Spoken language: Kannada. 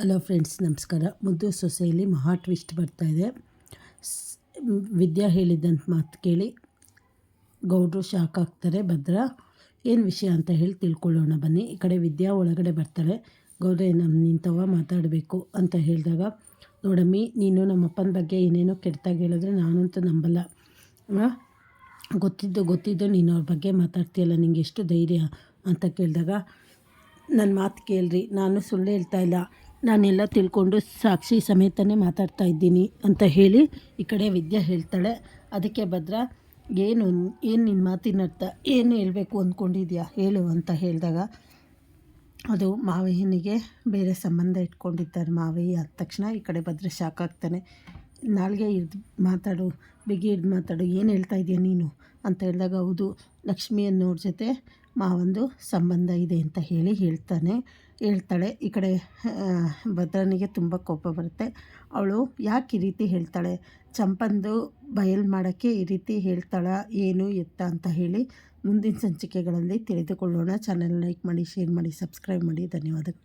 ಹಲೋ ಫ್ರೆಂಡ್ಸ್, ನಮಸ್ಕಾರ. ಮುದ್ದು ಸೊಸೆಯಲ್ಲಿ ಮಹಾ ಟ್ವಿಸ್ಟ್ ಬರ್ತಾ ಇದೆ. ವಿದ್ಯಾ ಹೇಳಿದ್ದಂಥ ಮಾತು ಕೇಳಿ ಗೌಡ್ರು ಶಾಕ್ ಆಗ್ತಾರೆ. ಭದ್ರ, ಏನು ವಿಷಯ ಅಂತ ಹೇಳಿ ತಿಳ್ಕೊಳ್ಳೋಣ. ಬನ್ನಿ, ಈ ಕಡೆ ವಿದ್ಯಾ ಒಳಗಡೆ ಬರ್ತಾಳೆ. ಗೌಡ್ರೆ ನಮ್ಮ ನಿಂತವ ಮಾತಾಡಬೇಕು ಅಂತ ಹೇಳಿದಾಗ, ನೋಡಮ್ಮಿ, ನೀನು ನಮ್ಮಪ್ಪನ ಬಗ್ಗೆ ಏನೇನೋ ಕೆಟ್ಟದಾಗಿ ಹೇಳಿದ್ರೆ ನಾನಂತೂ ನಂಬಲ್ಲ? ಗೊತ್ತಿದ್ದು ಗೊತ್ತಿದ್ದು ನೀನು ಅವ್ರ ಬಗ್ಗೆ ಮಾತಾಡ್ತೀಯಲ್ಲ, ನಿಂಗೆ ಎಷ್ಟು ಧೈರ್ಯ ಅಂತ ಕೇಳಿದಾಗ ನನ್ನ ಮಾತು ಕೇಳ್ರಿ, ನಾನು ಸುಳ್ಳು ಹೇಳ್ತಾ ಇಲ್ಲ. ನಾನೆಲ್ಲ ತಿಳ್ಕೊಂಡು ಸಾಕ್ಷಿ ಸಮೇತನೇ ಮಾತಾಡ್ತಾ ಇದ್ದೀನಿ ಅಂತ ಹೇಳಿ ಈ ಕಡೆ ವಿದ್ಯಾ ಹೇಳ್ತಾಳೆ. ಅದಕ್ಕೆ ಭದ್ರ, ಏನು ಏನು ನಿನ್ನ ಮಾತಿನ ಅರ್ಥ? ಏನು ಹೇಳಬೇಕು ಅಂದ್ಕೊಂಡಿದ್ಯಾ ಹೇಳು ಅಂತ ಹೇಳಿದಾಗ, ಅದು ಮಾವಯ್ಯನಿಗೆ ಬೇರೆ ಸಂಬಂಧ ಇಟ್ಕೊಂಡಿದ್ದಾರೆ ಮಾವಯ್ಯ ಅಂದ ತಕ್ಷಣ ಈ ಕಡೆ ಭದ್ರ ಶಾಕ್ ಆಗ್ತಾನೆ. ನಾಲ್ಗೆ ಹಿಡ್ದು ಮಾತಾಡು, ಬಿಗಿ ಹಿಡ್ದು ಮಾತಾಡು, ಏನು ಹೇಳ್ತಾ ಇದೆಯಾ ನೀನು? ಅಂತ ಹೇಳಿದಾಗ, ಹೌದು ಲಕ್ಷ್ಮಿಯನ್ನೋರ ಜೊತೆ ಮಾವಂದು ಸಂಬಂಧ ಇದೆ ಅಂತ ಹೇಳಿ ಹೇಳ್ತಾನೆ. ಹೇಳ್ತಾಳೆ, ಈ ಕಡೆ ಭದ್ರನಿಗೆ ತುಂಬ ಕೋಪ ಬರುತ್ತೆ. ಅವಳು ಯಾಕೆ ಈ ರೀತಿ ಹೇಳ್ತಾಳೆ? ಚಂಪಂದು ಬಯಲು ಮಾಡೋಕ್ಕೆ ಈ ರೀತಿ ಹೇಳ್ತಾಳ, ಏನು ಎತ್ತ ಅಂತ ಹೇಳಿ ಮುಂದಿನ ಸಂಚಿಕೆಗಳಲ್ಲಿ ತಿಳಿದುಕೊಳ್ಳೋಣ. ಚಾನಲ್ ಲೈಕ್ ಮಾಡಿ ಶೇರ್ ಮಾಡಿ ಸಬ್ಸ್ಕ್ರೈಬ್ ಮಾಡಿ. ಧನ್ಯವಾದಗಳು.